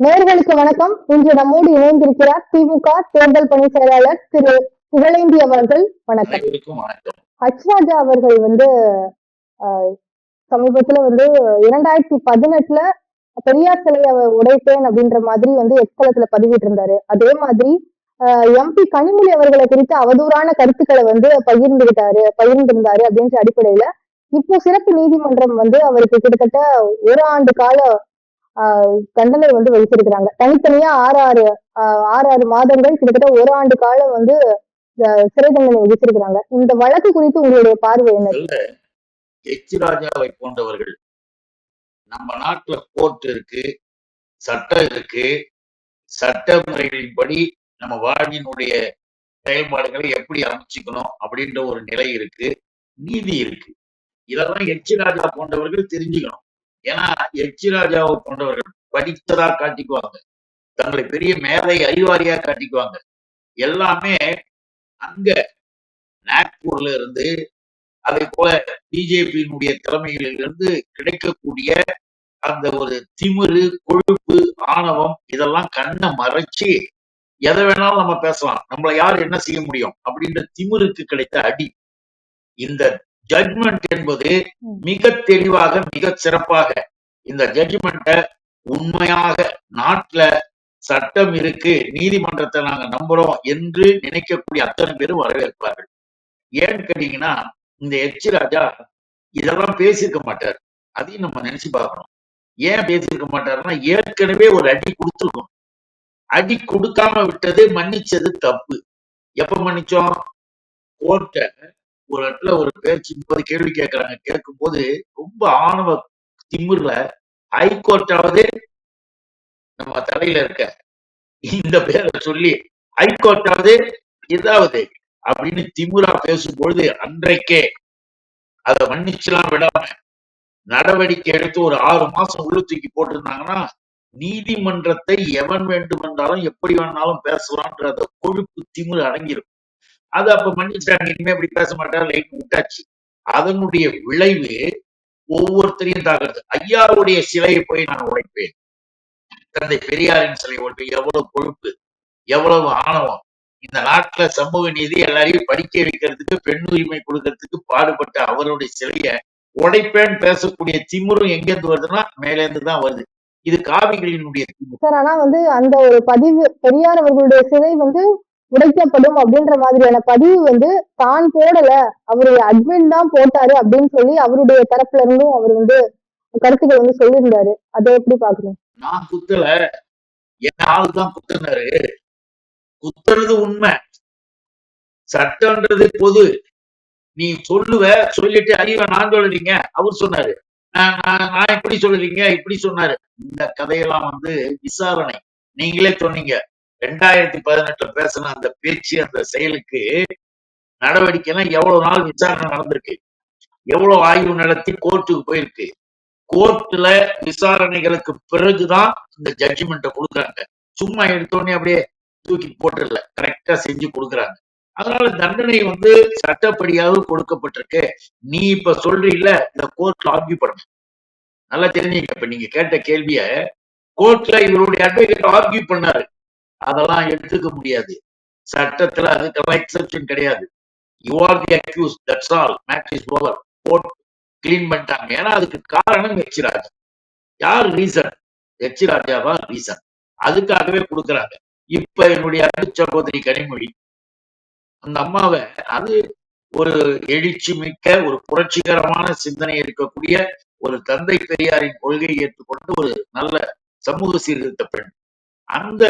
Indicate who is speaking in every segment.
Speaker 1: நேர்களுக்கு வணக்கம். இன்று நம்மோடு இணைந்திருக்கிறார் திமுக தேர்தல் பணி செயலாளர் திரு புகழேந்தி அவர்கள். வணக்கம். ஹச்ராஜா அவர்கள் வந்து சமீபத்துல வந்து இரண்டாயிரத்தி பதினெட்டுல பெரியார் சிலையை உடைப்பேன் அப்படின்ற மாதிரி வந்து எக்ஸ்தலத்துல பதிவிட்டு இருந்தாரு அதே மாதிரி எம்பி கனிமொழி அவர்களை குறித்து அவதூறான கருத்துக்களை வந்து பகிர்ந்துகிட்டாரு பகிர்ந்திருந்தாரு அப்படின்ற அடிப்படையில இப்போ சிறப்பு நீதிமன்றம் வந்து அவருக்கு கிட்டத்தட்ட ஒரு ஆண்டு கால தண்டனை வந்து வைத்திருக்கிறாங்க தனித்தனியா ஆறு ஆறு ஆஹ், ஆறு ஆறு மாதங்கள் கிட்டத்தட்ட ஒரு ஆண்டு காலம் வந்து சிறை தண்டனை விதிச்சிருக்கிறாங்க இந்த வழக்கு குறித்து உங்களுடைய பார்வை என்ன?
Speaker 2: எச் ராஜாவை போன்றவர்கள் நம்ம நாட்டுல கோர்ட் இருக்கு சட்டம் இருக்கு சட்ட முறைகளின்படி நம்ம வாழ்வினுடைய செயல்பாடுகளை எப்படி அமைச்சுக்கணும் அப்படின்ற ஒரு நிலை இருக்கு நீதி இருக்கு. இதெல்லாம் எச் ராஜா போன்றவர்கள் தெரிஞ்சுக்கணும். ஏன்னா எச்சி ராஜாவை போன்றவர்கள் படித்ததா காட்டிக்குவாங்க. தங்களை பெரிய மேதை அறிவாளியா காட்டிக்குவாங்க. எல்லாமே அங்க நாக்பூர்ல இருந்து அதே போல பிஜேபியினுடைய தலைமையிலிருந்து கிடைக்கக்கூடிய அந்த ஒரு திமிரு கொழுப்பு ஆணவம் இதெல்லாம் கண்ணை மறைச்சு எதை வேணாலும் நம்ம பேசலாம். நம்மள யார் என்ன செய்ய முடியும்? அப்படின்ற திமிருக்கு கிடைத்த அடி. இந்த ஜட்மெண்ட் என்பது மிக தெளிவாக மிக சிறப்பாக இந்த ஜட்ஜ்மெண்ட்டை உண்மையாக நாட்டுல சட்டம் இருக்கு நீதிமன்றத்தை நாங்க நம்புறோம் என்று நினைக்கக்கூடிய அத்தனை பேரும் வரவேற்பார்கள். ஏன்னு கேட்டீங்கன்னா இந்த எச். ராஜா இதெல்லாம் பேசியிருக்க மாட்டார். அதையும் நம்ம நினைச்சு பார்க்கணும். ஏன் பேசியிருக்க மாட்டாருன்னா ஏற்கனவே ஒரு அடி கொடுத்துருக்கோம் அடி கொடுக்காம விட்டது மன்னிச்சது தப்பு. எப்ப மன்னிச்சோம்? கோர்ட்ட ஒரு இடத்துல ஒரு பேச்சு போது கேள்வி கேட்கறாங்க கேட்கும் போது ரொம்ப ஆணவ திமிர்ல ஹைகோர்ட்டாவது நம்ம தலையில இருக்க. இந்த பேரை சொல்லி ஹைகோர்ட்டாவது இதாவது அப்படின்னு திமுறா பேசும்பொழுது அன்றைக்கே அதை மன்னிச்சுலாம் விடாம நடவடிக்கை எடுத்து ஒரு ஆறு மாசம் உள்ள தூக்கி போட்டிருந்தாங்கன்னா நீதிமன்றத்தை எவன் வேண்டுமென்றாலும் எப்படி வேணாலும் பேசலான்ற அந்த கொழுப்பு திமிரு அடங்கிடும் அது அப்ப மன்னிச்சிட்டாங்க. இனிமே இப்படி பேச மாட்டாரு லைட் விட்டாச்சு. அதனுடைய விளைவு ஒவ்வொருத்தரையும் தாக்குறது. ஐயாவுடைய சிலையை போய் நான் உடைப்பேன். தந்தை பெரியாரின் சிலை உடைப்பேன் எவ்வளவு கொழுப்பு எவ்வளவு ஆணவம். இந்த நாட்டுல சமூக நீதி எல்லாரையும் படிக்க வைக்கிறதுக்கு பெண் உரிமை கொடுக்கறதுக்கு பாடுபட்ட அவருடைய சிலைய உடைப்பேன் பேசக்கூடிய திமிரும் எங்கேருந்து வருதுன்னா மேலேருந்து தான் வருது. இது காவிகளினுடைய
Speaker 1: சார் ஆனா வந்து அந்த ஒரு பதிவு பெரியார் அவர்களுடைய சிலை வந்து உடைக்கப்படும் அப்படின்ற மாதிரியான பதிவு வந்து தான் போடல. அவருடைய அட்மின் தான் போட்டாரு அப்படின்னு சொல்லி அவருடைய தரப்புல இருந்தும் அவர் வந்து கருத்துக்கள் வந்து சொல்லியிருந்தாரு. அதை எப்படி பாக்குறோம்
Speaker 2: நான் குத்தல. என் ஆள் தான் குத்தினாரு. குத்துறது உண்மை. சட்டம்ன்றது பொது. நீ சொல்லுவ சொல்லிட்டு அறிவ நான் சொல்லுறீங்க. அவர் சொன்னாரு. நான் நான் இப்படி சொல்லுறீங்க இப்படி சொன்னாரு. இந்த கதையெல்லாம் வந்து விசாரணை. நீங்களே சொன்னீங்க. ரெண்டாயிரத்தி பதினெட்டுல பேசின அந்த பேச்சு அந்த செயலுக்கு நடவடிக்கைனா எவ்வளவு நாள் விசாரணை நடந்திருக்கு? எவ்வளவு ஆய்வு நடத்தி கோர்ட்டுக்கு போயிருக்கு? கோர்ட்ல விசாரணைகளுக்கு பிறகுதான் இந்த ஜட்ஜ்மெண்ட்டை கொடுக்குறாங்க. சும்மா எடுத்தோடனே அப்படியே தூக்கி போட்டுடல. கரெக்டா செஞ்சு கொடுக்குறாங்க. அதனால தண்டனை வந்து சட்டப்படியாக கொடுக்கப்பட்டிருக்கு. நீ இப்ப சொல்றீல்ல இந்த கோர்ட்ல ஆர்கியூ பண்ண. நல்லா தெரிஞ்சுங்க. இப்ப நீங்க கேட்ட கேள்விய கோர்ட்ல இவருடைய அட்வொகேட் ஆர்கியூ பண்ணாரு. அதெல்லாம் எடுத்துக்க முடியாது. சட்டத்துல அதுக்கெல்லாம் எக்ஸப்ஷன் கிடையாது. You are the accuse that's all match is over court clean பண்ணிட்டாங்க. ஏன்னா அதுக்கு காரணம் எச்சிராஜ். யார் ரீசன் எச் ராஜா தான் ரீசன் அதுக்காகவே கொடுக்குறாங்க. இப்ப என்னுடைய அன்பு சகோதரி கனிமொழி அந்த அம்மாவை அது ஒரு எழுச்சி மிக்க ஒரு புரட்சிகரமான சிந்தனை இருக்கக்கூடிய ஒரு தந்தை பெரியாரின் கொள்கையை ஏற்றுக்கொண்டு ஒரு நல்ல சமூக சீர்திருத்த பெண். அந்த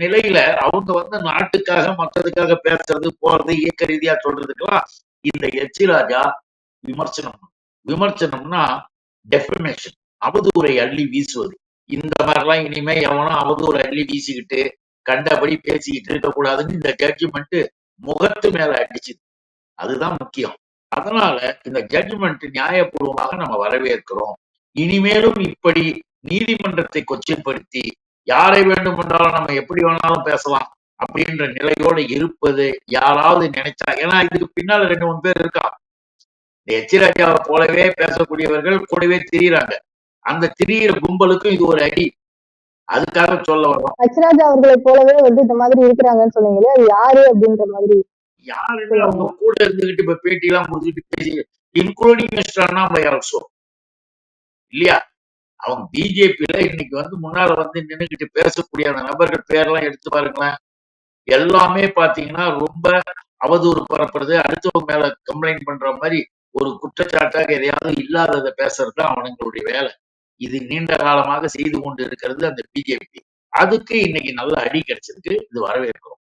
Speaker 2: நிலையில அவங்க வந்து நாட்டுக்காக மற்றதுக்காக பேசுறது போறது இயக்க ரீதியா சொல்றதுக்கெல்லாம் இந்த எச்சி ராஜா விமர்சனம் விமர்சனம்னா டெஃபமேஷன் அவதூரை அள்ளி வீசுவது. இந்த மாதிரிலாம் இனிமே எவனும் அவதூரை அள்ளி வீசிக்கிட்டு கண்டபடி பேசிக்கிட்டு இருக்கக்கூடாதுன்னு இந்த ஜட்ஜ்மெண்ட் முகத்து மேல அடிச்சுது. அதுதான் முக்கியம். அதனால இந்த ஜட்ஜ்மெண்ட் நியாயபூர்வமாக நம்ம வரவேற்கிறோம். இனிமேலும் இப்படி நீதிமன்றத்தை கொச்சைப்படுத்தி யாரை வேண்டுமென்றாலும் நம்ம எப்படி வேணாலும் பேசலாம் அப்படின்ற நிலையோடு இருப்பது யாராவது நினைச்சா. ஏன்னா இதுக்கு பின்னால ரெண்டு மூணு பேர் இருக்கா? இந்த எச்சிராஜாவை போலவே பேசக்கூடியவர்கள் கூடவே திரியிறாங்க. அந்த திரியிற கும்பலுக்கும் இது ஒரு அடி. அதுக்காக சொல்ல வரோம்
Speaker 1: ஹச்ராஜா அவர்களை போலவே வந்து இந்த மாதிரி இருக்கிறாங்கன்னு சொன்னீங்களே அது யாரு அப்படின்ற மாதிரி?
Speaker 2: யாருன்னு அவங்க கூட இருந்துகிட்டு இப்ப பேட்டி எல்லாம் முடிச்சுட்டு பேசி இன்க்ளூடிங் மிஸ்டர் அண்ணாமலை ஆல்சோ இல்லையா? அவங்க பிஜேபியில இன்னைக்கு வந்து முன்னால வந்து நின்னுகிட்டு பேசக்கூடிய அந்த நபர்கள் பேரெல்லாம் எடுத்து பாருங்களேன். எல்லாமே பாத்தீங்கன்னா ரொம்ப அவதூறு பரப்புறது அடுத்தவங்க மேல கம்ப்ளைண்ட் பண்ற மாதிரி ஒரு குற்றச்சாட்டாக எதையாவது இல்லாததை பேசுறது அவனுங்களுடைய வேலை. இது நீண்ட காலமாக செய்து கொண்டு இருக்கிறது அந்த பிஜேபி அதுக்கு இன்னைக்கு நல்ல அடி கிடைச்சிருக்கு. இது வரவேற்கிறோம்.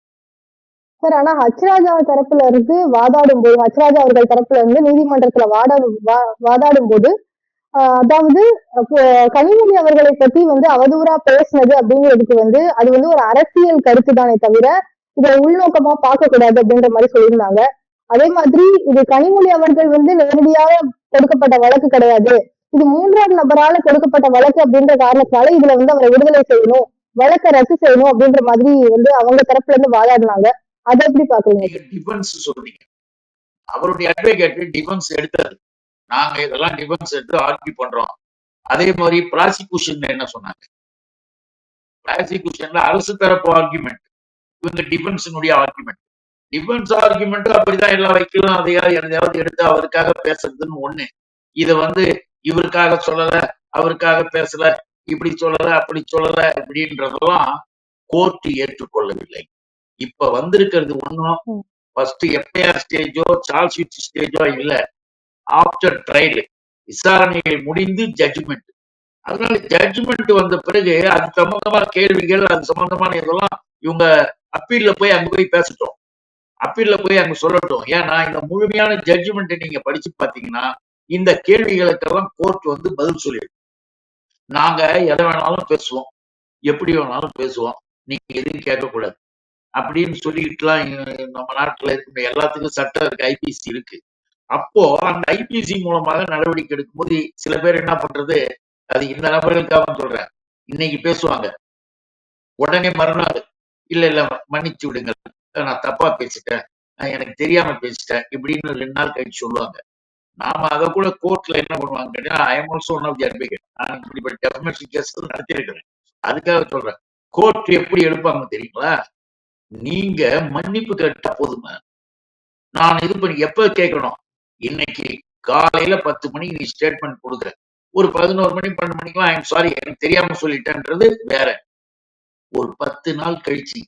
Speaker 1: சார் ஆனா ஹச்ராஜா தரப்புல இருந்து வாதாடும் போது ஹச்ராஜா அவர்கள் தரப்புல இருந்து நீதிமன்றத்துல வாடாடும் வா- வாதாடும் போது அதாவது கனிமொழி அவர்களை பத்தி வந்து அவதூறா பேசுனது அப்படிங்கிறதுக்கு வந்து அது வந்து ஒரு அரசியல் கருத்து தானே தவிர இதை உள்நோக்கமா பார்க்க கூடாது அப்படின்ற மாதிரி சொல்லியிருந்தாங்க. அதே மாதிரி இது கனிமொழி அவர்கள் வந்து நேரடியாக கொடுக்கப்பட்ட வழக்கு கிடையாது. இது மூன்றாம் நபரால கொடுக்கப்பட்ட வழக்கு அப்படின்ற காரணத்தினால இதுல வந்து அவரை விடுதலை செய்யணும் வழக்கை ரத்து செய்யணும் அப்படின்ற மாதிரி வந்து அவங்க தரப்புல இருந்து வாதாடினாங்க. அதை எப்படி பாக்குறீங்க
Speaker 2: அவருடைய அட்வொகேட் டிஃபென்ஸ் எடுத்தாரு நாங்க இதெல்லாம் டிஃபென்ஸ் எடுத்து ஆர்கியூ பண்றோம். அதே மாதிரி ப்ராசிக்யூஷன் என்ன சொன்னாங்க? ப்ராசிக்யூஷன்ல அரசு தரப்பு ஆர்குமெண்ட் இவங்க டிஃபென்ஸினுடைய ஆர்குமெண்ட் டிஃபென்ஸ் ஆர்குமெண்ட் அப்படிதான் எல்லா வைக்கலாம். அதையாவது எதையாவது எடுத்து அவருக்காக பேசுறதுன்னு ஒண்ணு. இத வந்து இவருக்காக சொல்லல அவருக்காக பேசல இப்படி சொல்லல அப்படி சொல்லல இப்படின்றதெல்லாம் கோர்ட் ஏற்றுக்கொள்ளவில்லை. இப்ப வந்திருக்கிறது ஒண்ணும்
Speaker 1: ம்.
Speaker 2: ஃபர்ஸ்ட் எஃப்ஐஆர் ஸ்டேஜோ சார்ஜ் ஷீட் ஸ்டேஜோ இல்ல. ஆஃப்டர் ட்ரையல் விசாரணைகள் முடிந்து ஜட்ஜ்மெண்ட் அதனால ஜட்ஜ்மெண்ட் வந்த பிறகு அது சம்பந்தமான கேள்விகள் அது சம்பந்தமான இதெல்லாம் இவங்க அப்பீல்ல போய் அங்க போய் பேசட்டும். அப்பீல்ல போய் அங்க சொல்லட்டும். ஏன்னா இந்த முழுமையான ஜட்ஜ்மெண்ட் நீங்க படிச்சு பாத்தீங்கன்னா இந்த கேள்விகளுக்கெல்லாம் கோர்ட் வந்து பதில் சொல்லிடும். நாங்க எதை வேணாலும் பேசுவோம். எப்படி வேணாலும் பேசுவோம். நீங்க எதுவும் கேட்கக்கூடாது. அப்படின்னு சொல்லிட்டுலாம் நம்ம நாட்டுல இருக்க எல்லாத்துக்கும் சட்டம் இருக்கு ஐபிசி இருக்கு. அப்போ அந்த ஐபிசி மூலமாக நடவடிக்கை எடுக்கும்போது சில பேர் என்ன பண்றது? அது இந்த நபர்களுக்காக சொல்றேன் இன்னைக்கு பேசுவாங்க. உடனே மறுநாள் இல்ல இல்ல மன்னிச்சு விடுங்க நான் தப்பா பேசிட்டேன். நான் எனக்கு தெரியாம பேசிட்டேன். இப்படின்னு ரெண்டு நாள் கழிச்சு சொல்லுவாங்க. நாம அதை கூட கோர்ட்ல என்ன பண்ணுவாங்க I am also one of the advocate நான் இப்படிப்பட்ட டெஃபமேஷன் கேஸ் நடத்திருக்கிறேன் அதுக்காக சொல்றேன். கோர்ட் எப்படி எடுப்பாங்க தெரியுங்களா? நீங்க மன்னிப்பு கேட்டா போதுமா? நான் இது பண்ணி எப்ப கேட்கணும்? இன்னைக்கு காலையில பத்து மணிக்கு நீ ஸ்டேட்மெண்ட் கொடுக்குற. ஒரு பதினோரு மணி பன்னெண்டு மணிக்கெல்லாம் ஐம் சாரி எனக்கு தெரியாம சொல்லிட்டேன்றது வேற. ஒரு பத்து நாள் கழிச்சு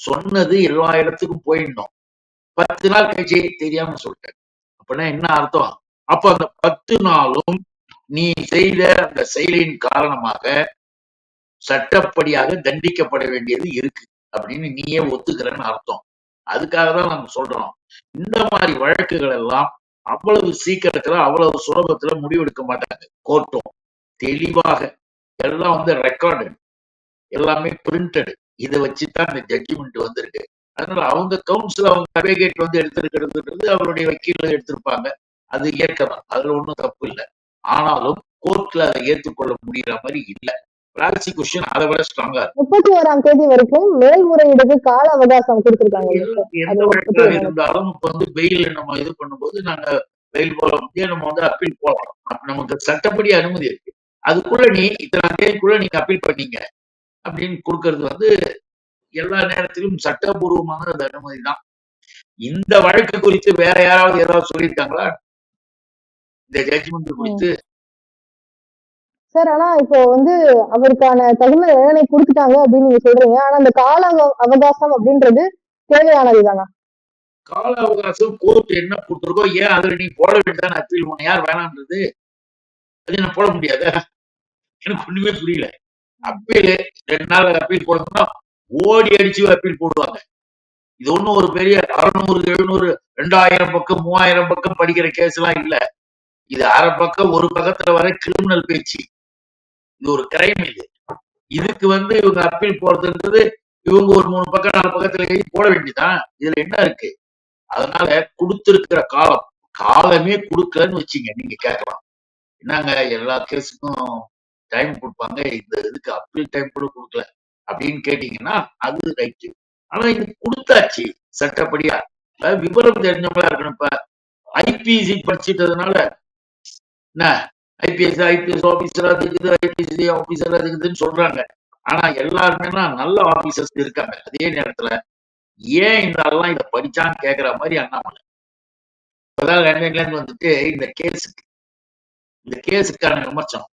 Speaker 2: சொன்னது எல்லா இடத்துக்கும் போயிடணும். பத்து நாள் கழிச்சு தெரியாம சொல்லிட்டேன் அப்படின்னா என்ன அர்த்தம்? அப்ப அந்த பத்து நாளும் நீ செய்த அந்த செயலின் காரணமாக சட்டப்படியாக தண்டிக்கப்பட வேண்டியது இருக்கு அப்படின்னு நீயே ஒத்துக்கிறன்னு அர்த்தம். அதுக்காக தான் நம்ம சொல்றோம். இந்த மாதிரி வழக்குகள் எல்லாம் அவ்வளவு சீக்கிரத்துல அவ்வளவு சுலபத்துல முடிவெடுக்க மாட்டாங்க. கோர்ட்டும். தெளிவாக எல்லாம் வந்து ரெக்கார்டு எல்லாமே பிரிண்டட் இதை வச்சுதான் இந்த ஜட்ஜ்மெண்ட் வந்திருக்கு. அதனால அவங்க கவுன்சில் அவங்க அட்வொகேட் வந்து எடுத்திருக்கிறதுன்றது அவருடைய வக்கீல எடுத்திருப்பாங்க. அது ஏற்கலாம் அதுல ஒன்றும் தப்பு இல்லை. ஆனாலும் கோர்ட்ல அதை ஏற்றுக்கொள்ள முடியற மாதிரி இல்லை. ப்ராசிக்யூஷன் அதை விட ஸ்ட்ராங்கா
Speaker 1: முப்பத்தி ஓராம் தேதி வரைக்கும் மேல்முறையீடுக்கு கால அவகாசம் கொடுத்திருக்காங்க.
Speaker 2: இருந்தாலும் இப்ப வந்து பெயில் நம்ம இது பண்ணும்போது நாங்க பெயில் முடியாது நம்ம வந்து அப்பீல் அப்ப நமக்கு சட்டப்படி அனுமதி இருக்கு. அதுக்குள்ள நீ இத்தனை தேதிக்குள்ள நீங்க அப்பீல் பண்ணீங்க. அப்படின்னு கொடுக்கறது வந்து எல்லா நேரத்திலும் சட்டபூர்வமான அது அனுமதி தான் இந்த வழக்கு குறித்து வேற யாராவது ஏதாவது சொல்லியிருக்காங்களா? இந்த ஜட்ஜ்மெண்ட் குறித்து.
Speaker 1: சார் ஆனா இப்போ வந்து அவருக்கான தகுந்த தண்டனை கொடுத்துட்டாங்க அப்படின்னு நீங்க சொல்றீங்க. ஆனா அந்த கால அவகாசம் அப்படின்றது தேவையானதுதானா?
Speaker 2: கால அவகாசம் கோர்ட் என்ன கொடுத்துருக்கோ ஏன் அதுல நீ போட வேண்டியதானே அப்பீல் பண்ண யார் வேணான்றது அது நான் போட முடியாத? எனக்கு ஒண்ணுமே புரியல. அப்பீல் ரெண்டு நாள் அப்பீல் போடணும்னா ஓடி அடிச்சு அப்பீல் போடுவாங்க. இது ஒண்ணும் ஒரு பெரிய அறுநூறு எழுநூறு ரெண்டாயிரம் பக்கம் மூவாயிரம் பக்கம் படிக்கிற கேஸ் எல்லாம் இல்ல. இது அரை பக்கம் ஒரு பக்கத்துல வர கிரிமினல் பேச்சு. இது ஒரு கிரைம் இது. இதுக்கு வந்து இவங்க அப்பீல் போறதுன்றது இவங்க ஒரு மூணு பக்கம் நாலு பக்கத்துல எழுதி போட வேண்டியதுதான். இதுல என்ன இருக்கு? அதனால கொடுத்திருக்கிற காலம் காலமே கொடுக்கலன்னு வச்சீங்க நீங்க கேட்கலாம். என்னங்க எல்லா கேஸுக்கும் டைம் கொடுப்பாங்க இந்த இதுக்கு அப்பீல் டைம் கூட கொடுக்கல அப்படின்னு கேட்டீங்கன்னா அது ரைட்டு ஆனா இது கொடுத்தாச்சு சட்டப்படியா. விவரம் தெரிஞ்சவங்களா இருக்கணும் இப்ப. ஐபிசி படிச்சிட்டதுனால என்ன? ஐபிஎஸ் ஐபிஎஸ் ஆபீசரா இருக்குது ஐபிஎஸ் ஆபீசரா இருக்குதுன்னு சொல்றாங்க. ஆனா எல்லாருமே நல்ல ஆபீசர்ஸ் இருக்காங்க. அதே நேரத்துல ஏன் இந்த ஆளெல்லாம் இதை படிச்சான்னு கேக்குற மாதிரி அண்ணாமலை. இப்பதான் லண்டன்ல வந்துட்டு இந்த கேஸுக்கு இந்த கேஸுக்கான விமர்சனம்.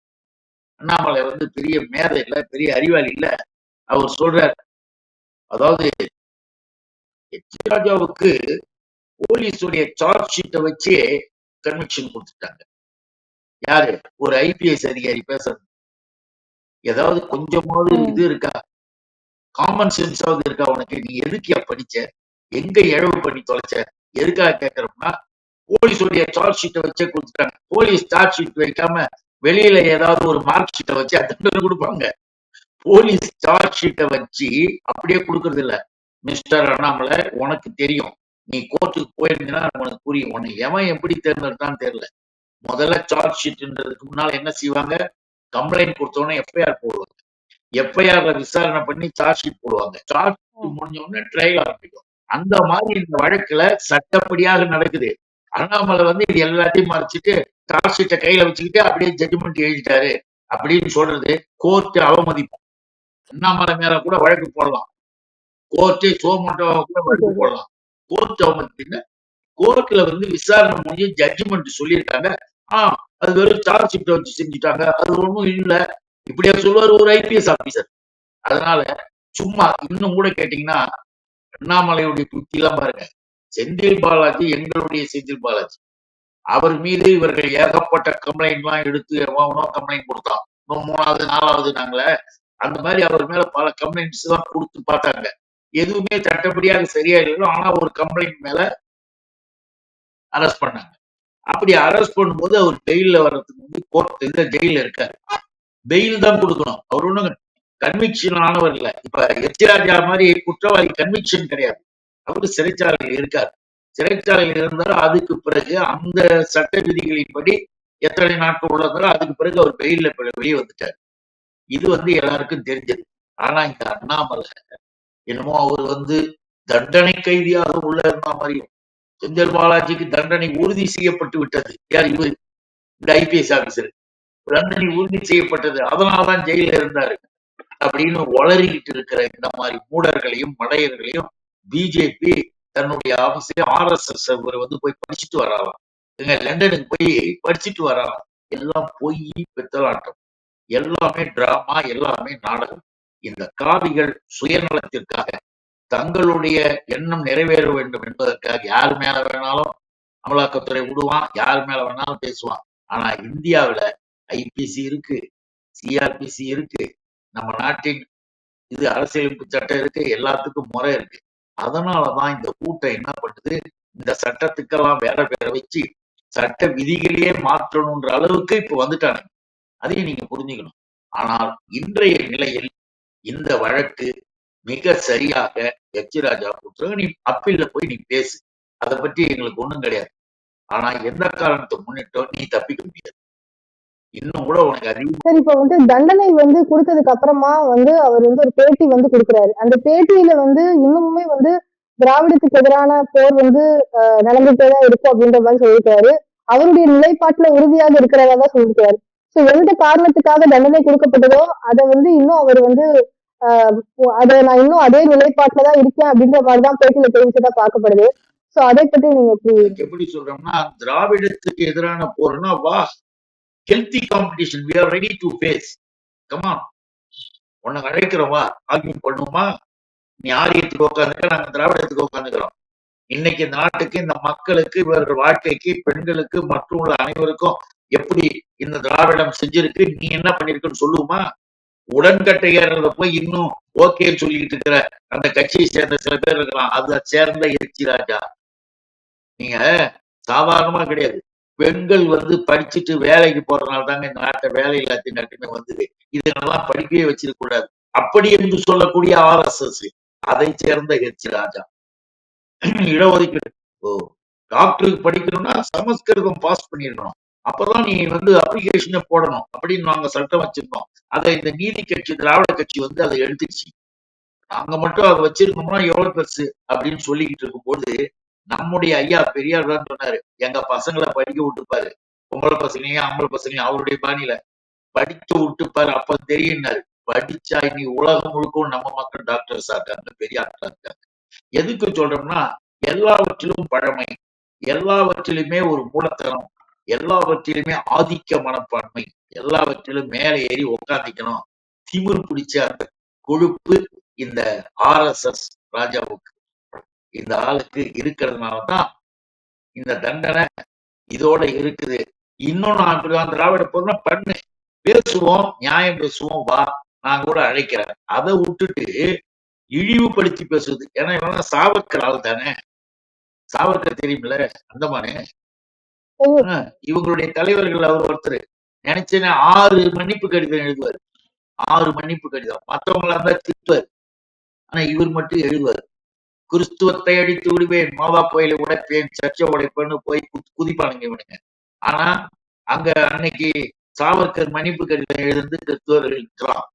Speaker 2: அண்ணாமலை வந்து பெரிய மேதை இல்லை பெரிய அறிவாளி இல்ல. அவர் சொல்றார் அதாவது எச் ராஜாவுக்கு போலீஸுடைய சார்ஜ் ஷீட்டை வச்சு கன்விக்ஷன் கொடுத்துட்டாங்க. யாரு? ஒரு ஐபிஎஸ் அதிகாரி பேசுறது ஏதாவது கொஞ்சமாவது. இது இருக்கா? காமன் சென்ஸாவது இருக்கா உனக்கு? நீ எதுக்கியா படிச்ச? எங்க இழவு பண்ணி தொலைச்ச? எதுக்காக கேட்கறோம்னா போலீஸுடைய சார்ஜ் ஷீட்டை வச்சே கொடுத்துட்டாங்க. போலீஸ் சார்ஜ் ஷீட் வைக்காம வெளியில ஏதாவது ஒரு மார்க் ஷீட்டை வச்சு அத்தனை கொடுப்பாங்க. போலீஸ் சார்ஜ் ஷீட்டை வச்சு அப்படியே கொடுக்கறது இல்ல. மிஸ்டர் அண்ணாமலை உனக்கு தெரியும். நீ கோர்ட்டுக்கு போயிருந்தீங்கன்னா உனக்கு புரியும். உன்னை எவன் எப்படி தேர்ந்தெடுத்தான்னு தெரியல. முதல்ல சார்ஜ் ஷீட்ன்றதுக்கு முன்னால என்ன செய்வாங்க? கம்ப்ளைண்ட் கொடுத்தோன்னே எஃப்ஐஆர் போடுவாங்க. எஃப்ஐஆர்ல விசாரணை பண்ணி சார்ஜ் ஷீட் போடுவாங்க. சார்ஜ் ஷீட் முடிஞ்ச உடனே ட்ரையல் ஆரம்பிக்கும். அந்த மாதிரி இந்த வழக்குல சட்டப்படியாக நடக்குது. அண்ணாமலை வந்து இது எல்லாத்தையும் மறைச்சிட்டு சார்ஜ் ஷீட்டை கையில வச்சுக்கிட்டு அப்படியே ஜட்ஜ்மெண்ட் எழுதிட்டாரு அப்படின்னு சொல்றது கோர்ட் அவமதிப்பு. அண்ணாமலை மேல கூட வழக்கு போடலாம். கோர்ட்டு சோமோட்டோ கூட வழக்கு போடலாம். கோர்ட் அவமதிப்புன்னு கோர்ட்ல வந்து விசாரணை முடிஞ்சு ஜட்ஜ்மெண்ட் சொல்லியிருக்காங்க. ஆஹ் அது வெறும் சார்ஜ் ஷீட்டை வச்சு செஞ்சுட்டாங்க. அது ஒண்ணும் இல்ல. இப்படியா சொல்லுவார் ஒரு ஐபிஎஸ் ஆபீசர் அதனால சும்மா இன்னும் கூட கேட்டீங்கன்னா அண்ணாமலையுடைய புத்தி எல்லாம் பாருங்க. செந்தில் பாலாஜி எங்களுடைய செந்தில் பாலாஜி. அவர் மீது இவர்கள் ஏகப்பட்ட கம்ப்ளைண்ட் எல்லாம் எடுத்து எவ்வளோ கம்ப்ளைண்ட் கொடுத்தான். மூணாவது நாலாவது நாங்கள. அந்த மாதிரி அவர் மேல பல கம்ப்ளைண்ட்ஸ் தான் கொடுத்து பார்த்தாங்க. எதுவுமே சட்டப்படியாக சரியா இல்லை ஆனா ஒரு கம்ப்ளைண்ட் மேல அரெஸ்ட் பண்ணாங்க. அப்படி அரெஸ்ட் பண்ணும்போது அவர் பெயில்ல வர்றதுக்கு வந்து கோர்ட் இந்த ஜெயில இருக்காரு. பெயில் தான் கொடுக்கணும். அவர் ஒண்ணும் கன்விக்ஷன் ஆனவர் இல்ல. இப்ப எச் ராஜா மாதிரி குற்றவாளி கன்விக்ஷன் கிடையாது. அவரு சிறைச்சாலையில் இருக்கார். சிறைச்சாலையில் இருந்தாலும் அதுக்கு பிறகு அந்த சட்ட விதிகளின்படி எத்தனை நாட்கள் உள்ளதோ அதுக்கு பிறகு அவர் பெயில்ல வெளியே வந்துட்டார். இது வந்து எல்லாருக்கும் தெரிஞ்சது. ஆனா இந்த அண்ணாமலை என்னமோ அவர் வந்து தண்டனை கைதியாக உள்ள இருந்த மாதிரியும் செந்தில் பாலாஜிக்கு தண்டனை உறுதி செய்யப்பட்டு விட்டது. யார்? இவர் இந்த ஐபிஎஸ் ஆபீசர் தண்டனை உறுதி செய்யப்பட்டது. அதனால்தான் ஜெயில இருந்தாரு. அப்படின்னு வளரிக்கிட்டு இருக்கிற இந்த மாதிரி மூடர்களையும் மடையர்களையும் பிஜேபி தன்னுடைய ஆபீஸே ஆர் எஸ் எஸ் வந்து போய் படிச்சுட்டு வராலாம் எங்க லண்டனுக்கு போய் படிச்சுட்டு வராலாம் எல்லாம் போய் பித்தலாட்டம். எல்லாமே டிராமா எல்லாமே நாடகம். இந்த காவிகள் சுயநலத்திற்காக தங்களுடைய எண்ணம் நிறைவேற வேண்டும் என்பதற்காக யார் மேல வேணாலும் அமலாக்கத்துறை விடுவான் யார் மேல வேணாலும் பேசுவான். ஆனா இந்தியாவுல ஐபிசி இருக்கு சிஆர்பிசி இருக்கு நம்ம நாட்டின் இது அரசியலமைப்பு சட்டம் இருக்கு எல்லாத்துக்கும் முறை இருக்கு. அதனாலதான் இந்த கூட்டம் என்ன பண்ணுது? இந்த சட்டத்துக்கெல்லாம் வேற வேற வச்சு சட்ட விதிகளையே மாற்றணும்ன்ற அளவுக்கு இப்ப வந்துட்டாங்க அதையும் நீங்க புரிஞ்சுக்கணும். ஆனால் இன்றைய நிலையில் இந்த வழக்கு மிக சரியாக எச் ராஜா கொடுத்துருங்க நீ அப்பீல்ல போய் நீ பேசு. அதை பற்றி எங்களுக்கு ஒன்றும் கிடையாது. ஆனா எந்த காரணத்தை முன்னிட்டோ நீ தப்பிக்க முடியாது. இன்னும் கூட உனக்கு அறிவு
Speaker 1: சரி இப்ப வந்து தண்டனை வந்து கொடுத்ததுக்கு அப்புறமா வந்து அவர் வந்து ஒரு பேட்டி வந்து கொடுக்குறாரு. அந்த பேட்டியில வந்து இன்னுமே வந்து திராவிடத்துக்கு எதிரான போர் வந்து அஹ், நடந்துட்டே தான் இருக்கு அப்படின்ற மாதிரி சொல்லியிருக்காரு அவருடைய நிலைப்பாட்டுல உறுதியாக இருக்கிறதா தான் சொல்லியிருக்காரு சோ எந்த காரணத்துக்காக தண்டனை கொடுக்கப்பட்டதோ அதை வந்து இன்னும் அவர் வந்து ஆஹ் அதை நான் இன்னும் அதே நிலைப்பாட்டுல தான் இருக்கேன் அப்படின்ற மாதிரிதான் பேட்டியில தெரிவிச்சதா பார்க்கப்படுது. சோ அதை பத்தி நீங்க எப்படி
Speaker 2: எப்படி சொல்றோம்னா திராவிடத்துக்கு எதிரான போர்னா வா healthy competition we are ready to face comma உன்னை அழைக்கிறோம் வா. ஆர்கியூ பண்ணுவோமா? நீ ஆரியத்துக்கு உட்காந்துக்க நாங்க திராவிடத்துக்கு உட்காந்துக்கிறோம் இன்னைக்கு இந்த நாட்டுக்கு இந்த மக்களுக்கு இவர்கள் வாழ்க்கைக்கு பெண்களுக்கு மற்றும் உள்ள அனைவருக்கும் எப்படி இந்த திராவிடம் செஞ்சிருக்கு நீ என்ன பண்ணிருக்குன்னு சொல்லுவோமா? உடன்கட்டை போய் இன்னும் ஓகே சொல்லிட்டு இருக்கிற அந்த கட்சியை சேர்ந்த சில பேர் இருக்கலாம். அத சேர்ந்த எச்சி ராஜா. நீங்க சாதாரணமா கிடையாது. பெண்கள் வந்து படிச்சுட்டு வேலைக்கு போறதுனால தாங்க இந்த நாட்டை வேலை இல்லாத நாட்டுமே வந்தது. இதெல்லாம் படிக்கவே வச்சிருக்க கூடாது. அப்படி என்று சொல்லக்கூடிய ஆர் எஸ் எஸ் அதை சேர்ந்த ஹெச் ராஜா. இடஒதுக்கீடு. ஓ டாக்டருக்கு படிக்கணும்னா சமஸ்கிருதம் பாஸ் பண்ணிடணும். அப்பதான் நீ வந்து அப்ளிகேஷனை போடணும். அப்படின்னு நாங்க சட்டம் வச்சிருந்தோம் அதை இந்த நீதி கட்சி திராவிட கட்சி வந்து அதை எடுத்துச்சு. நாங்க மட்டும் அதை வச்சிருந்தோம்னா எவ்வளவு பெருசு அப்படின்னு சொல்லிக்கிட்டு இருக்கும்போது நம்முடைய ஐயா பெரியார் தான் சொன்னாரு எங்க பசங்களை படிக்க விட்டுப்பாரு பொம்பளை பசங்களையும் ஆம்பளை பசங்களையும் அவருடைய பாணியில படிக்க விட்டுப்பாரு அப்ப தெரியும்னாரு. படிச்சா இன்னைக்கு உலகம் முழுக்கவும் நம்ம மக்கள் டாக்டர்ஸா இருக்காங்க பெரிய ஆட்களா இருக்காங்க எதுக்கு சொல்றோம்னா எல்லாவற்றிலும் பழமை எல்லாவற்றிலுமே ஒரு மூலத்தனம் எல்லாவற்றிலுமே ஆதிக்க மனப்பான்மை எல்லாவற்றிலும் மேலே ஏறி உட்காந்துக்கணும் திமிர் பிடிச்ச அந்த கொழுப்பு இந்த ஆர்எஸ்எஸ் ராஜாவுக்கு. இந்த ஆளுக்கு இருக்கிறதுனாலதான் இந்த தண்டனை இதோட இருக்குது. இன்னும் நான் திராவிட பொருளை பண்ணு. பேசுவோம் நியாயம் பேசுவோம் வா நான் கூட அழைக்கிறேன். அதை விட்டுட்டு இழிவுபடுத்தி பேசுது ஏன்னா இவன் சாவர்கர் ஆள் தானே. சாவர்கர் தெரியுமில்ல. ஆஹ் இவங்களுடைய தலைவர்கள் அவர் ஒருத்தர். நினைச்சேன்னா ஆறு மன்னிப்பு கடிதம் எழுதுவார். ஆறு மன்னிப்பு கடிதம். மற்றவங்களா இருந்தா திட்டுவார். ஆனா இவர் மட்டும் எழுதுவார். கிறிஸ்துவத்தை அடித்து விடுவேன் மாதா கோயிலை உடைப்பேன் சர்ச்சை உடைப்பேன்னு போய் குதிப்பானுங்க இவனுங்க. ஆனா அங்க அன்னைக்கு சாவர்கர் மன்னிப்பு கடிதம் எழுந்து கிறிஸ்துவர்கள் இருக்கலாம்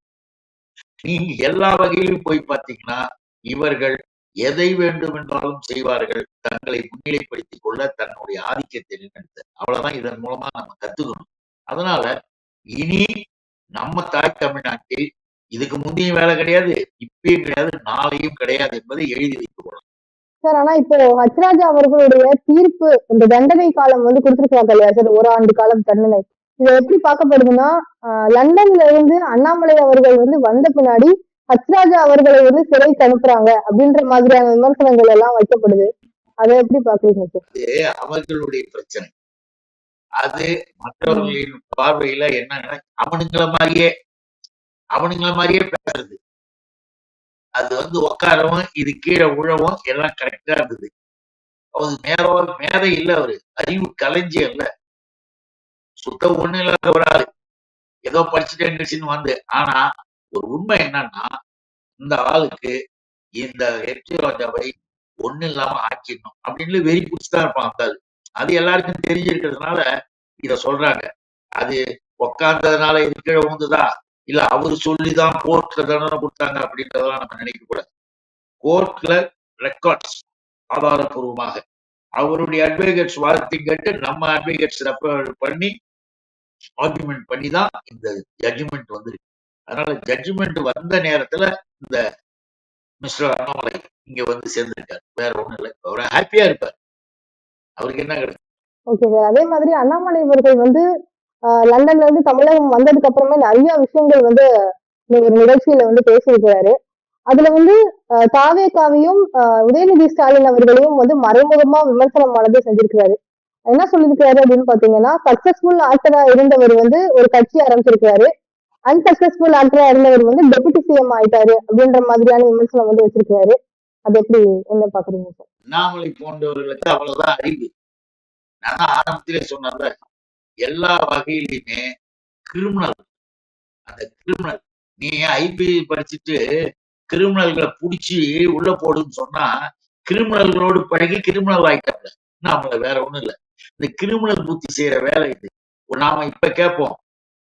Speaker 2: நீங்க எல்லா வகையிலும் போய் பார்த்தீங்கன்னா இவர்கள் எதை வேண்டுமென்றாலும் செய்வார்கள் தங்களை முன்னிலைப்படுத்திக் கொள்ள தன்னுடைய ஆதிக்கத்தை நினைத்த அவ்வளவுதான் இதன் மூலமா நம்ம கத்துக்கணும். அதனால இனி நம்ம தாய் தமிழ்நாட்டில் இதுக்கு முந்தைய வேலை கிடையாது இப்பயும் கிடையாது நாளையும் கிடையாது என்பதை எழுதி வைத்துக் கொள்ளலாம்.
Speaker 1: சார் ஆனா இப்போ ஹச்ராஜா அவர்களுடைய தீர்ப்பு இந்த தண்டனை காலம் வந்து கொடுத்திருக்காங்க இல்லையா சார்? ஒரு ஆண்டு காலம் தண்டனை. இது எப்படி பார்க்கப்படுதுன்னா லண்டன்ல இருந்து அண்ணாமலை அவர்கள் வந்து வந்த பின்னாடி ஹச்ராஜா அவர்களை வந்து சிறைக்கு அனுப்புறாங்க அப்படின்ற மாதிரியான விமர்சனங்கள் எல்லாம் வைக்கப்படுது. அதை எப்படி பாக்குறீங்க சார்?
Speaker 2: அவர்களுடைய பிரச்சனை. அது மற்றவர்களின் பார்வையில என்ன அவனுங்களை அவனுங்கள மாதிரியே அவனுங்கள மாதிரியே பேசுறது. அது வந்து உட்காரவும் இது கீழே உழவும் எல்லாம் கரெக்டா இருந்தது. அவர் மேலோ மேதை இல்ல அவரு. அறிவு கலைஞ்சி அல்ல. சுத்த ஒண்ணு இல்லாத ஒரு ஆளு. ஏதோ படிச்சுட்டு வந்து. ஆனா ஒரு உண்மை என்னன்னா இந்த ஆளுக்கு இந்த எச்சி ராஜாவை ஒண்ணு இல்லாம ஆக்கிடணும். அப்படின்னு வெறி பிடிச்சுதான் இருப்பான் அந்த ஆளு. அது எல்லாருக்கும் தெரிஞ்சிருக்கிறதுனால இத சொல்றாங்க. அது உக்காந்ததுனால இது கீழே விழுந்துதா? இல்ல அவரு சொல்லிதான் கோர்ட்ல தண்டனை கொடுத்தாங்க அப்படின்றதெல்லாம் நம்ம நினைக்க கூடாது. கோர்ட்ல ரெக்கார்ட்ஸ் ஆதாரப்பூர்வமாக அவருடைய அட்வொகேட்ஸ் வார்த்தை கேட்டு நம்ம அட்வொகேட்ஸ் ரெஃபர் பண்ணி ஆர்குமெண்ட் பண்ணி தான் இந்த ஜட்ஜ்மெண்ட் வந்திருக்கு. அதனால ஜட்ஜ்மெண்ட் வந்த நேரத்துல இந்த மிஸ்டர் அண்ணாமலை இங்க வந்து சேர்ந்திருக்காரு. வேற ஒண்ணும் இல்லை. அவர் ஹாப்பியா இருப்பார். அவருக்கு என்ன கிடைச்சது
Speaker 1: ஓகே சார் அதே மாதிரி அண்ணாமலை அவர்கள் வந்து ஆஹ் லண்டன்ல இருந்து தமிழகம் வந்ததுக்கு அப்புறமே நிறைய விஷயங்கள் வந்து ஒரு நிகழ்ச்சியில வந்து பேசியிருக்கிறாரு. அதுல வந்து ஆஹ் தாவேகாவையும் ஆஹ் உதயநிதி ஸ்டாலின் அவர்களையும் வந்து மறைமுகமா விமர்சனமானது செஞ்சிருக்கிறாரு. என்ன சொல்லியிருக்காரு அப்படின்னு பாத்தீங்கன்னா சக்சஸ்ஃபுல் ஆக்டரா இருந்தவர் வந்து ஒரு கட்சி ஆரம்பிச்சிருக்கிறாரு. அன்சக்சஸ்ஃபுல் ஆக்டரா இருந்தவர் வந்து டெபுட்டி சிஎம் ஆயிட்டாரு அப்படின்ற மாதிரியான விமர்சனம் வந்து வச்சிருக்காரு அது எப்படி என்ன பாக்குறீங்க சார்?
Speaker 2: அண்ணாமலை போன்றவர்களுக்கு அவ்வளவுதான் அறிவு. நான் ஆரம்பத்திலே சொன்னேன்ல எல்லா வகையிலுமே கிரிமினல் அந்த கிரிமினல் நீ ஐபி படிச்சுட்டு கிரிமினல்களை புடிச்சு உள்ள போடுன்னு சொன்னா கிரிமினல்களோடு பழகி கிரிமினல் ஆயிட்டாங்க. நாமளை வேற ஒண்ணும் இல்ல. இந்த கிரிமினல் புத்தி செய்யற வேலை இது. நாம இப்ப கேட்போம்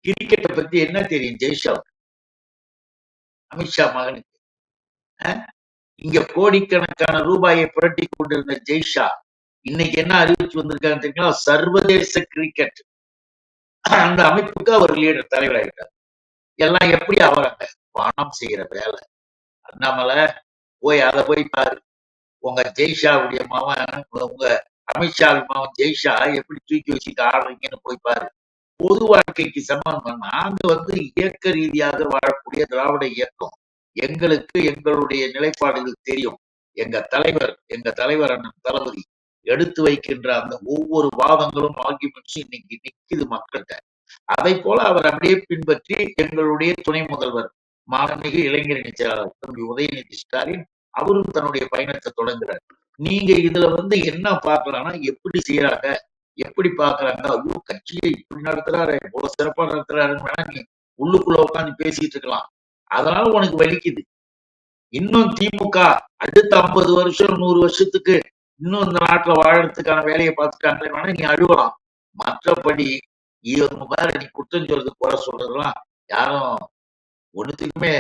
Speaker 2: கிரிக்கெட்டை பத்தி என்ன தெரியும் ஜெய்ஷா? அமித்ஷா மகனுக்கு. இங்க கோடிக்கணக்கான ரூபாயை புரட்டி கொண்டிருந்த ஜெய்ஷா இன்னைக்கு என்ன அறிவிச்சு வந்திருக்காங்க தெரியுங்களா? சர்வதேச கிரிக்கெட் அந்த அமைப்புக்கு அவர் லீடர் தலைவராகிட்டார் எல்லாம் எப்படி அவராங்க பணம் செய்யற வேலை? அண்ணாமலை போய் அதை போய் பாரு. உங்க ஜெய்ஷாவுடைய மாவன் உங்க அமித்ஷா மகன் ஜெய்ஷா எப்படி தூக்கி வச்சுட்டு ஆடுறீங்கன்னு போய் பாரு. பொது வாழ்க்கைக்கு சம்பந்தம் நாங்க வந்து இயக்க ரீதியாக வாழக்கூடிய திராவிட இயக்கம் எங்களுக்கு எங்களுடைய நிலைப்பாடுகள் தெரியும். எங்க தலைவர் எங்க தலைவர் அண்ணன் தளபதி எடுத்து வைக்கின்ற அந்த ஒவ்வொரு வாதங்களும் ஆர்குமெண்ட்ஸும் இன்னைக்கு நிக்குது மக்கள்கிட்ட. அதை போல அவர் அப்படியே பின்பற்றி எங்களுடைய துணை முதல்வர் மாண்புமிகு இளைஞரணி செயலாளர் தம்பி உதயநிதி ஸ்டாலின் அவரும் தன்னுடைய பயணத்தை தொடங்குறார். நீங்க இதுல வந்து என்ன பார்க்கலாம்னா எப்படி செய்யறாங்க எப்படி பாக்குறாங்க ஐயோ கட்சியை இப்படி நடத்துறாரு இவ்வளவு சிறப்பா நடத்துறாருன்னு வேணா நீ உள்ளுக்குள்ள உட்காந்து பேசிட்டு இருக்கலாம். அதனால உனக்கு வலிக்குது. இன்னும் திமுக அடுத்த ஐம்பது வருஷம் நூறு வருஷத்துக்கு இன்னும் இந்த நாட்டுல வாழறதுக்கான வேலையை பார்த்துட்டாங்களே வேணா நீ அழுவலாம். மற்றபடி இவங்க மேல நீ குற்றம் சொல்றது குறை சொல்றதெல்லாம் யாரும் ஒண்ணுத்துக்குமே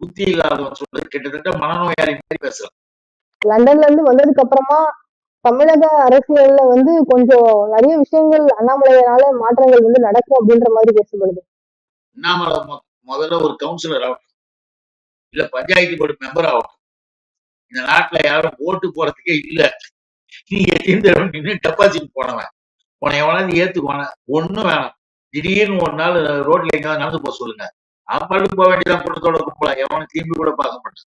Speaker 2: புத்தி இல்லாதவன் சொல்றது கிட்டத்தட்ட மனநோயாளி மாதிரி பேசுறான்
Speaker 1: லண்டன்ல இருந்து வந்ததுக்கு அப்புறமா தமிழக அரசியல்ல வந்து கொஞ்சம் நிறைய விஷயங்கள் அண்ணாமலையினால மாற்றங்கள் வந்து நடக்கும் அப்படின்ற மாதிரி பேசப்படுது.
Speaker 2: அண்ணாமலை முதல்ல ஒரு கவுன்சிலர் ஆகட்டும். இல்ல பஞ்சாயத்து போர்டு மெம்பர் ஆகட்டும். இந்த நாட்டுல யாரும் ஓட்டு போறதுக்கே இல்ல. நீ எத்தனை நின்று டெபாசிட் போனவன் உன்னை எவனாவது ஏத்துக்குவான? ஒண்ணும் வேணாம். திடீர்னு ஒரு நாள் ரோட்ல எங்கேயாவது நடந்து போக சொல்லுங்க. அவங்களுக்கு போக வேண்டியதான் கூட்டத்தோட கும்பலா? எவனும் திரும்பி கூட பார்க்க மாட்டான்.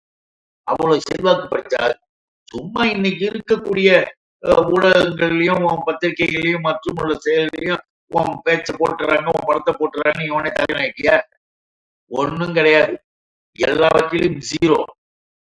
Speaker 2: அவ்வளவு செல்வாக்கு படிச்சார் சும்மா இன்னைக்கு இருக்கக்கூடிய ஊடகங்கள்லயும் உன் பத்திரிகைகள்லயும் மற்றும் உள்ள செயல்களையும் உன் பேச்ச போட்டுறாங்க உன் படத்தை போட்டுறாங்க இவனே தலைநாயக்கியா ஒண்ணும் கிடையாது. எல்லாவற்றிலும் ஜீரோ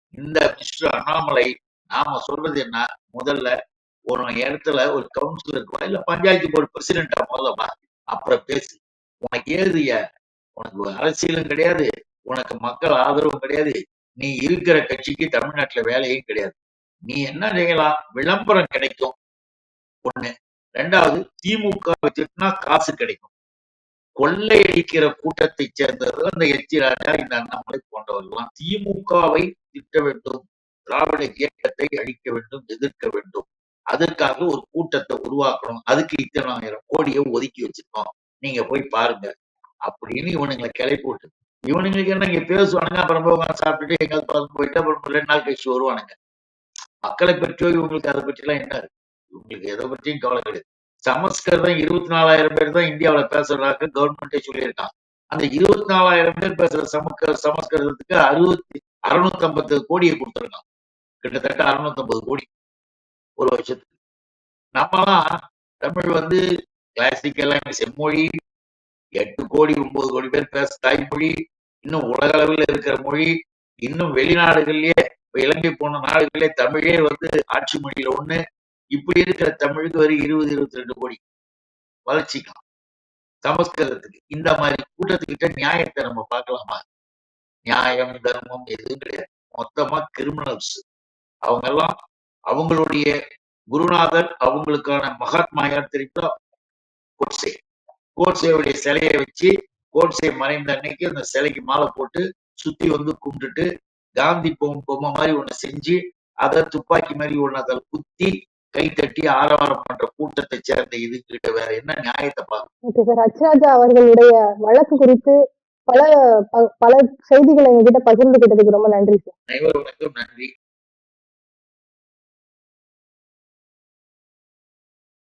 Speaker 2: இந்த மிஸ்டர் அண்ணாமலை நாம சொல்றது என்ன? முதல்ல ஒரு இடத்துல ஒரு கவுன்சிலர் இருக்கும்? இல்ல பஞ்சாயத்து போர்டு பிரசிடென்டா முதல்ல அப்புறம் பேசு. உனக்கு ஏதுயா உனக்கு அரசியலும் கிடையாது. உனக்கு மக்கள் ஆதரவும் கிடையாது. நீ இருக்கிற கட்சிக்கு தமிழ்நாட்டுல வேலையும் கிடையாது. நீ என்ன செய்யலாம்? விளம்பரம் கிடைக்கும். ஒண்ணு. ரெண்டாவது திமுக திட்டினா காசு கிடைக்கும். கொள்ளையடிக்கிற கூட்டத்தை சேர்ந்தவர்கள் அந்த எச்சி ராஜா இந்த அண்ணாமலை போன்றவர்கள்லாம் திமுகவை திட்ட வேண்டும் திராவிட இயக்கத்தை அழிக்க வேண்டும் எதிர்க்க வேண்டும். அதற்காக ஒரு கூட்டத்தை உருவாக்கணும். அதுக்கு இத்தனாயிரம் கோடியை ஒதுக்கி வச்சிருக்கோம். நீங்க போய் பாருங்க. அப்படின்னு இவனுங்களை கிளப்பி விட்டு. இவனுங்களுக்கு என்ன இங்க பேசுவானுங்க அப்புறம் போய் சாப்பிட்டுட்டு எங்காவது பார்த்து போயிட்டு அப்புறம் ரெண்டு நாள் கழிச்சு வருவானுங்க. மக்களை பற்றியோ இவங்களுக்கு அதை பற்றி எல்லாம் என்ன இருக்கு? இவங்களுக்கு எதை பற்றியும் கவலை கிடையாது. சமஸ்கிருதம் இருபத்தி நாலாயிரம் பேர் தான் இந்தியாவுல பேசுறதாக கவர்மெண்டே சொல்லியிருக்கான் அந்த இருபத்தி நாலாயிரம் பேர் பேசுற சமஸ்கிரு சமஸ்கிருதத்துக்கு அறுபத்தி அறுநூத்தி ஐம்பது கோடியை கொடுத்துருக்கான் கிட்டத்தட்ட அறுநூத்தி ஐம்பது கோடி. ஒரு வருஷத்துக்கு. நம்மலாம் தமிழ் வந்து கிளாசிக்கெல்லாம் செம்மொழி எட்டு கோடி ஒன்பது கோடி பேர் பேச தாய்மொழி இன்னும் உலக அளவில் இருக்கிற மொழி இன்னும் வெளிநாடுகள்லயே இலங்கை போன நாடுகளே தமிழே வந்து ஆட்சி மொழியில ஒண்ணு இப்படி இருக்கிற தமிழுக்கு வரை இருபது இருபத்தி ரெண்டு கோடி வளர்ச்சிக்கலாம். சமஸ்கிருதத்துக்கு. இந்த மாதிரி கூட்டத்துக்கிட்ட நியாயத்தை நம்ம பார்க்கலாமா? நியாயம் தர்மம் எதுவும் கிடையாது. மொத்தமா கிரிமினல்ஸ் அவங்க எல்லாம் அவங்களுடைய குருநாதர் அவங்களுக்கான மகாத்மா யார் தெரியுமா? கோட்ஸே. கோட்ஸேவுடைய சிலையை வச்சு கோட்ஸே மறைந்த அன்னைக்கு அந்த சிலைக்கு மாலை போட்டு சுத்தி வந்து கும்பிட்டுட்டு காந்தி பொம்மை பொம்மை மாதிரி ஒண்ணு செஞ்சு அதை துப்பாக்கி மாதிரி ஒண்ணு அதில் குத்தி கை தட்டி ஆரவாரம் பண்ற கூட்டத்தை சேர்ந்த இது கிட்ட வேற என்ன நியாயத்தை பார்க்க
Speaker 1: ஓகே சார் ஹச்ராஜா அவர்களுடைய வழக்கு குறித்து பல பல செய்திகளை எங்ககிட்ட பகிர்ந்துகிட்டதுக்கு ரொம்ப நன்றி சார்
Speaker 2: அனைவருக்கும் நன்றி.